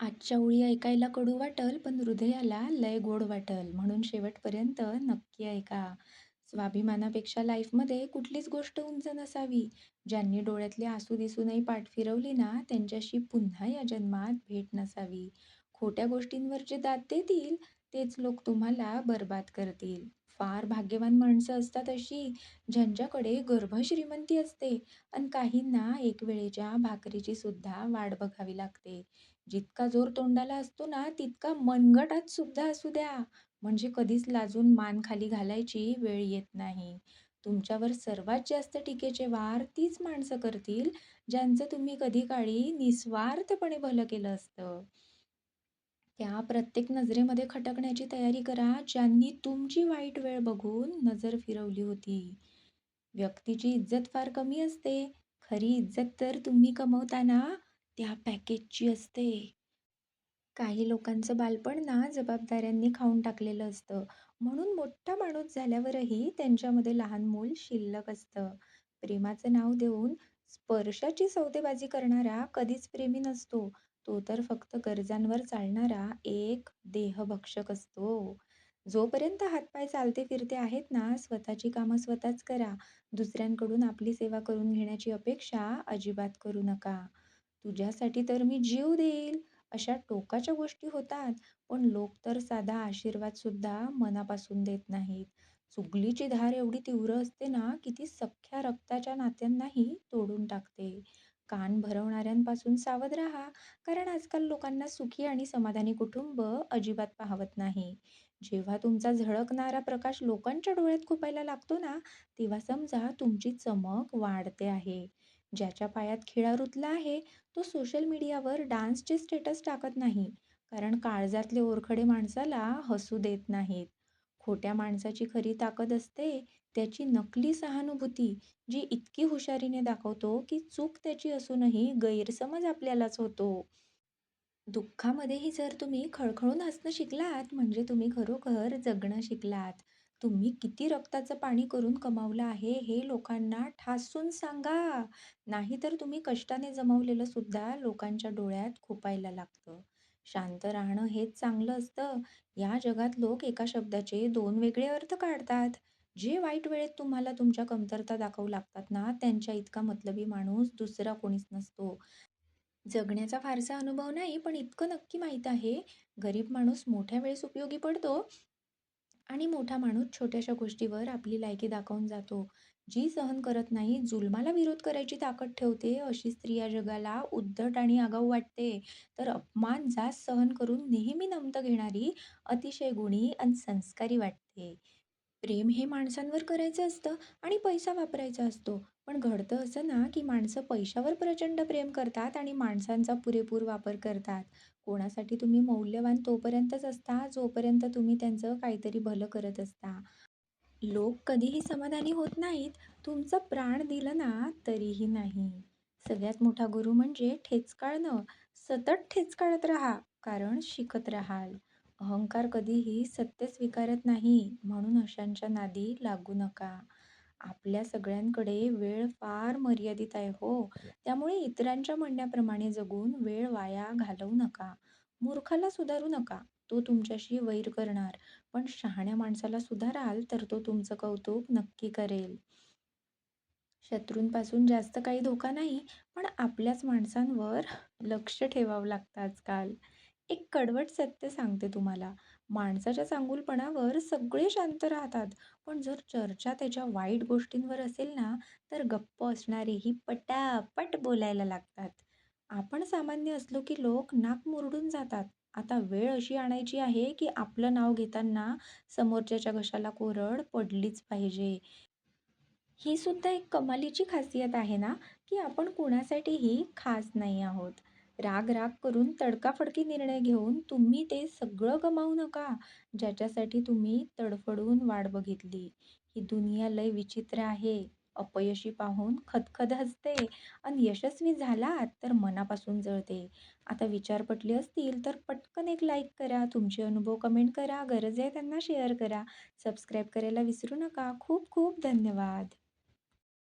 आजच्या ओळी ऐकायला कडू वाटल, पण हृदयाला लय गोड वाटल. म्हणून शेवटपर्यंत नक्की ऐका. स्वाभिमानापेक्षा लाईफमध्ये कुठलीच गोष्ट उंच नसावी. ज्यांनी डोळ्यातले आसू दिसूनही पाठ फिरवली ना, त्यांच्याशी पुन्हा या जन्मात भेट नसावी. खोट्या गोष्टींवर जे दाद देतील, तेच लोक तुम्हाला बरबाद करतील. फार भाग्यवान माणसं असतात अशी, ज्यांच्याकडे गर्भश्रीमंती असते अन काहींना एक वेळेच्या भाकरीची सुद्धा वाट बघावी लागते. जितका जोर तोंडाला असतो ना, तितका मनगटात सुद्धा असू द्या, म्हणजे कधीच लाजून मान खाली घालायची वेळ येत नाही. तुमच्यावर सर्वात जास्त टीकेचे वार तीच माणसं करतील, ज्यांचं तुम्ही कधीकाळी निस्वार्थपणे भलं केलं असतं. त्या प्रत्येक नजरेमध्ये खटकण्याची तयारी करा, ज्यांनी तुमची वाईट वेळ बघून नजर फिरवली होती. व्यक्तीची इज्जत फार कमी असते. खरी इज्जत तर तुम्ही कमवताना त्या पॅकेजची असते. काही लोकांचं बालपण ना जबाबदाऱ्यांनी खाऊन टाकलेलं असतं. म्हणून मोठा माणूस झाल्यावरही त्यांच्यामध्ये लहान मूल शिल्लक असतं. प्रेमाचं नाव देऊन स्पर्शाची सौदेबाजी करणारा कधीच प्रेमी नसतो. तो तर फक्त गरजांवर चालणारा एक देहभक्षक असतो. जोपर्यंत हातपाय चालते फिरते आहेत ना, स्वतःची कामं स्वतःच करा. दुसऱ्यांकडून आपली सेवा करून घेण्याची अपेक्षा अजिबात करू नका. तुझ्यासाठी तर मी जीव देईल, अशा टोकाच्या गोष्टी होतात, पण लोक तर साधा आशीर्वाद सुद्धा मनापासून देत नाहीत. चुगलीची धार एवढी तीव्र असते ना, की ती सख्ख्या रक्ताच्या नात्यांनाही तोडून टाकते. कान भरवणाऱ्यांपासून सावध राहा, कारण आजकाल लोकांना सुखी आणि समाधानी कुटुंब अजिबात पाहवत नाही. जेव्हा तुमचा झळकणारा प्रकाश लोकांच्या डोळ्यात खुपायला लागतो ना, तेव्हा समजा तुमची चमक वाढते आहे. ज्याच्या पायात खिळा रुतला आहे, तो सोशल मीडियावर डान्सचे स्टेटस टाकत नाही, कारण काळजातले ओरखडे माणसाला हसू देत नाहीत. खोट्या माणसाची खरी ताकद असते त्याची नकली सहानुभूती, जी इतकी हुशारीने दाखवतो की चूक त्याची असूनही गैरसमज आपल्यालाच होतो. दुःखामध्येही जर तुम्ही खळखळून हसणं शिकलात, म्हणजे तुम्ही खरोखर जगणं शिकलात. तुम्ही किती रक्ताचं पाणी करून कमावलं आहे, हे लोकांना ठासून सांगा. नाहीतर तुम्ही कष्टाने जमवलेलं सुद्धा लोकांच्या डोळ्यात खुपायला लागतं. शांत राहणं हेच चांगलं असतं. या जगात लोक एका शब्दाचे दोन वेगळे अर्थ काढतात. जे वाईट वेळेत तुम्हाला तुमच्या कमतरता दाखवू लागतात ना, त्यांच्या इतका मतलबी माणूस दुसरा कोणीच नसतो. जगण्याचा फारसा अनुभव नाही, पण इतकं नक्की माहीत आहे, गरीब माणूस मोठ्या वेळेस उपयोगी पडतो आणि मोठा माणूस छोट्याशा गोष्टीवर आपली लायकी दाखवून जातो. जी सहन करत नाही, जुलमाला विरोध करायची ताकद ठेवते, अशी स्त्री या जगाला उद्धट आणि आगाऊ वाटते. तर अपमान जास्त सहन करून नेहमी नमतं घेणारी अतिशय गुणी अन संस्कारी वाटते. प्रेम हे माणसांवर करायचं असतं आणि पैसा वापरायचा असतो. पण घडतं असं ना, की माणसं पैशावर प्रचंड प्रेम करतात आणि माणसांचा पुरेपूर वापर करतात. कोणासाठी तुम्ही मौल्यवान तोपर्यंतच असता, जोपर्यंत तुम्ही त्यांचं काहीतरी भलं करत असता. लोक कधीही समाधानी होत नाहीत, तुमचं प्राण दिलं ना, तरीही नाही. सगळ्यात मोठा गुरु म्हणजे ठेचकाळणं. सतत ठेचकाळत राहा, कारण शिकत राहाल. अहंकार कधीही सत्य स्वीकारत नाही, म्हणून अशांच्या नादी लागू नका. आपल्या सगळ्यांकडे वेळ फार मर्यादित आहे हो, त्यामुळे इतरांच्या म्हणण्याप्रमाणे जगून वेळ वाया घालवू नका. मूर्खाला सुधारू नका, तो तुमच्याशी वैर करणार, पण शहाण्या माणसाला सुधाराल तर तो तुमचं कौतुक नक्की करेल. शत्रूंपासून जास्त काही धोका नाही, पण आपल्याच माणसांवर लक्ष ठेवावं लागतं आजकाल. एक कडवट सत्य सांगते तुम्हाला, माणसाच्या चांगुलपणावर सगळे शांत राहतात, पण जर चर्चा त्याच्या वाईट गोष्टींवर असेल ना, तर गप्प असणारेही पटापट बोलायला लागतात. आपण सामान्य असलो की लोक नाक मुरडून जातात. आता वेळ अशी आणायची आहे की आपलं नाव घेताना समोरच्याच्या घशाला कोरड पडलीच पाहिजे. ही सुद्धा एक कमालीची खासियत आहे ना, की आपण कोणासाठीही खास नाही आहोत. राग-राग करून तडकाफडकी निर्णय घेऊन तुम्ही ते सगळं गमावू नका, ज्याच्यासाठी तुम्ही तडफडून वाट बघितली. ही दुनिया लय विचित्र आहे. अपयशी पाहून खदखद हसते आणि यशस्वी झालात तर मनापासून जळते. आता विचार पटले असतील तर पटकन एक लाईक करा, तुमचे अनुभव कमेंट करा, गरज आहे त्यांना शेअर करा. सबस्क्राईब करायला विसरू नका. खूप खूप धन्यवाद.